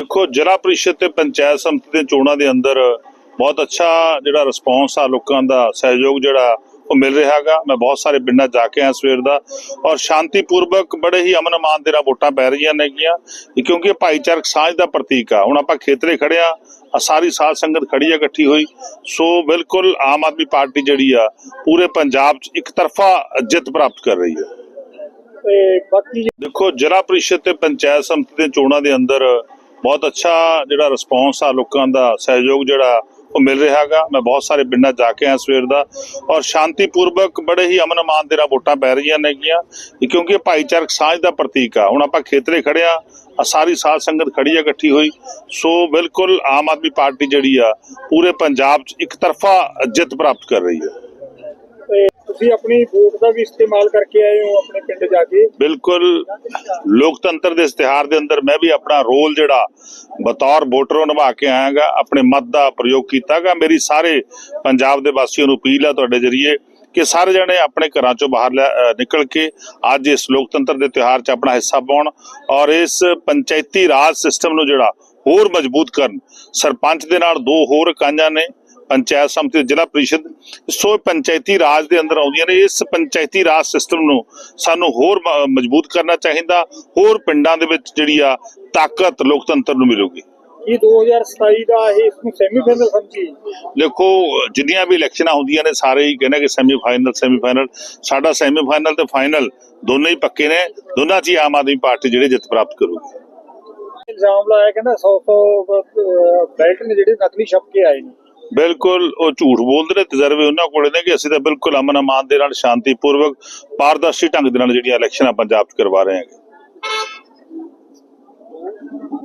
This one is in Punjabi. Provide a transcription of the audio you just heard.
ਦੇਖੋ ਜ਼ਿਲ੍ਹਾ ਪ੍ਰੀਸ਼ਦ ਤੇ ਪੰਚਾਇਤ ਸਮਿਤੀ ਦੇ ਚੋਣਾਂ ਦੇ ਅੰਦਰ ਬਹੁਤ ਅੱਛਾ ਜਿਹੜਾ ਰਿਸਪੌਂਸ ਆ ਲੋਕਾਂ ਦਾ ਸਹਿਯੋਗ ਜਿਹੜਾ ਉਹ ਮਿਲ ਰਿਹਾ ਹੈਗਾ। ਮੈਂ ਬਹੁਤ ਸਾਰੇ ਪਿੰਡਾਂ ਜਾ ਕੇ ਆਇਆ ਸਵੇਰ ਦਾ ਔਰ ਸ਼ਾਂਤੀਪੂਰਵਕ ਬੜੇ ਹੀ ਅਮਨ ਅਮਾਨ ਦੇ ਨਾਲ ਵੋਟਾਂ ਪੈ ਰਹੀਆਂ ਨੇਗੀਆਂ ਕਿਉਂਕਿ ਇਹ ਭਾਈਚਾਰਕ ਸਾਂਝ ਦਾ ਪ੍ਰਤੀਕ ਆ। ਹੁਣ ਆਪਾਂ ਖੇਤਰੇ ਖੜੇ ਆ ਸਾਰੀ ਸਾਧ ਸੰਗਤ ਖੜੀ ਆ ਇਕੱਠੀ ਹੋਈ। ਸੋ ਬਿਲਕੁਲ ਆਮ ਆਦਮੀ ਪਾਰਟੀ ਜਿਹੜੀ ਆ ਪੂਰੇ ਪੰਜਾਬ 'ਚ ਇੱਕ ਤਰਫਾ ਜਿੱਤ ਪ੍ਰਾਪਤ ਕਰ ਰਹੀ ਹੈ ਤੇ ਬਾਕੀ ਦੇਖੋ ਜ਼ਿਲ੍ਹਾ ਪ੍ਰੀਸ਼ਦ ਤੇ ਪੰਚਾਇਤ ਸਮਿਤੀ ਦੇ ਚੋਣਾਂ ਦੇ ਅੰਦਰ ਬਹੁਤ ਅੱਛਾ ਜਿਹੜਾ ਰਿਸਪੌਂਸ ਆ ਲੋਕਾਂ ਦਾ, ਸਹਿਯੋਗ ਜਿਹੜਾ ਉਹ ਮਿਲ ਰਿਹਾ ਹੈਗਾ। ਮੈਂ ਬਹੁਤ ਸਾਰੇ ਪਿੰਡਾਂ ਜਾ ਕੇ ਆਇਆ ਸਵੇਰ ਦਾ ਔਰ ਸ਼ਾਂਤੀਪੂਰਵਕ ਬੜੇ ਹੀ ਅਮਨ ਅਮਾਨ ਦੇ ਨਾਲ ਵੋਟਾਂ ਪੈ ਰਹੀਆਂ ਨੇਗੀਆਂ ਕਿਉਂਕਿ ਇਹ ਭਾਈਚਾਰਕ ਸਾਂਝ ਦਾ ਪ੍ਰਤੀਕ ਆ। ਹੁਣ ਆਪਾਂ ਖੇਤਰੇ ਖੜੇ ਆ ਸਾਰੀ ਸਾਧ ਸੰਗਤ ਖੜੀ ਆ, ਇਕੱਠੀ ਹੋਈ। ਸੋ ਬਿਲਕੁਲ ਆਮ ਆਦਮੀ ਪਾਰਟੀ ਜਿਹੜੀ ਆ, ਪੂਰੇ ਪੰਜਾਬ 'ਚ ਇੱਕ ਤਰਫਾ ਜਿੱਤ ਪ੍ਰਾਪਤ ਕਰ ਰਹੀ ਹੈ। ਤੁਸੀਂ ਆਪਣੀ ਵੋਟ ਦਾ ਵੀ ਇਸਤੇਮਾਲ ਕਰਕੇ ਆਏ ਹੋ ਆਪਣੇ ਪਿੰਡ ਜਾ ਕੇ? ਬਿਲਕੁਲ ਲੋਕਤੰਤਰ ਦੇ ਇਸ਼ਤਿਹਾਰ ਦੇ ਅੰਦਰ ਮੈਂ ਵੀ ਆਪਣਾ ਰੋਲ ਜਿਹੜਾ ਬਤੌਰ ਵੋਟਰ ਨਿਭਾ ਕੇ ਆਇਆਗਾ, ਆਪਣੇ ਮਤ ਦਾ ਪ੍ਰਯੋਗ ਕੀਤਾਗਾ। ਮੇਰੀ ਸਾਰੇ ਪੰਜਾਬ ਦੇ ਵਾਸੀਆਂ ਨੂੰ ਅਪੀਲ ਹੈ ਤੁਹਾਡੇ ਜਰੀਏ ਕਿ ਸਾਰੇ ਜਣੇ ਆਪਣੇ ਘਰਾਂ ਚੋਂ ਬਾਹਰ ਲੈ- ਨਿਕਲ ਕੇ ਅੱਜ ਇਸ ਲੋਕਤੰਤਰ ਦੇ ਤਿਉਹਾਰ 'ਚ ਆਪਣਾ ਹਿੱਸਾ ਪਾਉਣ ਔਰ ਇਸ ਪੰਚਾਇਤੀ ਰਾਜ ਸਿਸਟਮ ਨੂੰ ਜਿਹੜਾ ਹੋਰ ਮਜ਼ਬੂਤ ਕਰਨ। ਸਰਪੰਚ ਦੇ ਨਾਲ ਦੋ ਹੋਰ ਇਕਾਈਆਂ ਨੇ ਪੰਚਾਇਤ ਸਮਿਤੀ ਜ਼ਿਲ੍ਹਾ ਪ੍ਰੀਸ਼ਦ ਸੋ ਇਹ ਪੰਚਾਇਤੀ ਰਾਜ ਦੇ ਅੰਦਰ ਆਉਂਦੀਆਂ ਨੇ। ਇਸ ਪੰਚਾਇਤੀ ਰਾਜ ਸਿਸਟਮ ਨੂੰ ਸਾਨੂੰ ਹੋਰ ਮਜ਼ਬੂਤ ਕਰਨਾ ਚਾਹੀਦਾ। ਹੋਰ ਪਿੰਡਾਂ ਦੇ ਵਿੱਚ ਜਿਹੜੀ ਆ ਤਾਕਤ ਲੋਕਤੰਤਰ ਨੂੰ ਮਿਲੂਗੀ। ਕੀ 2027 ਦਾ ਇਹ ਇਸ ਨੂੰ ਸੈਮੀਫਾਈਨਲ ਸਮਝੀ? ਦੇਖੋ ਜਿੰਨੀਆਂ ਵੀ ਇਲੈਕਸ਼ਨਾਂ ਹੁੰਦੀਆਂ ਨੇ ਸਾਰੇ ਹੀ ਕਹਿੰਦੇ ਕਿ ਸੈਮੀਫਾਈਨਲ ਸੈਮੀਫਾਈਨਲ ਸਾਡਾ ਸੈਮੀਫਾਈਨਲ ਤੇ ਫਾਈਨਲ ਦੋਨੇ ਹੀ ਪੱਕੇ ਨੇ। ਦੋਨਾਂ 'ਚ ਹੀ ਆਮ ਆਦਮੀ ਪਾਰਟੀ ਜਿਹੜੇ ਜਿੱਤ ਪ੍ਰਾਪਤ ਕਰੂਗੀ। ਇਲਜ਼ਾਮ ਲਾਇਆ ਕਹਿੰਦਾ 100 100 ਬੈਲਟ ਨੇ ਜਿਹੜੇ ਨਕਲੀ ਛਪ ਕੇ ਆਏ ਨੇ। ਬਿਲਕੁਲ ਉਹ ਝੂਠ ਬੋਲਦੇ ਨੇ, ਤਜਰਬੇ ਉਹਨਾਂ ਕੋਲੇ ਨੇ ਕਿ ਅਸੀਂ ਤਾਂ ਬਿਲਕੁਲ ਅਮਨ ਅਮਾਨ ਦੇ ਨਾਲ ਸ਼ਾਂਤੀਪੂਰਵਕ, ਪਾਰਦਰਸ਼ੀ ਢੰਗ ਦੇ ਨਾਲ ਜਿਹੜੀਆਂ ਇਲੈਕਸ਼ਨਾਂ ਪੰਜਾਬ 'ਚ ਕਰਵਾ ਰਹੇ ਹਾਂ